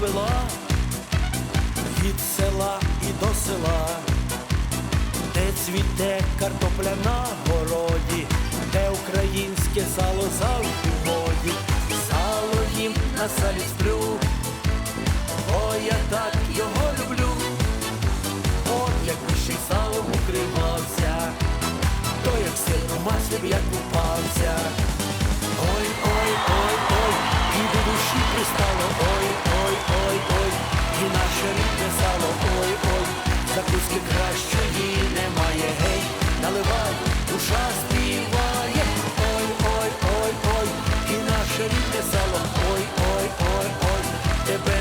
розцвела від села і до села, де цвіте картопля на городі, де українське сало завжди в моді, сало їм на салі сплю, о, я так його люблю, от якби ще й салом укривався, то як сир у маслі б я купався. Ой, ой, ой, ой,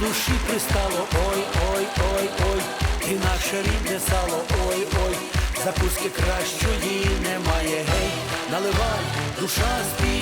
до душі пристало, ой, ой, ой, ой, і наше рідне сало, ой, ой, закуски кращої немає, гей, наливай, душа співає,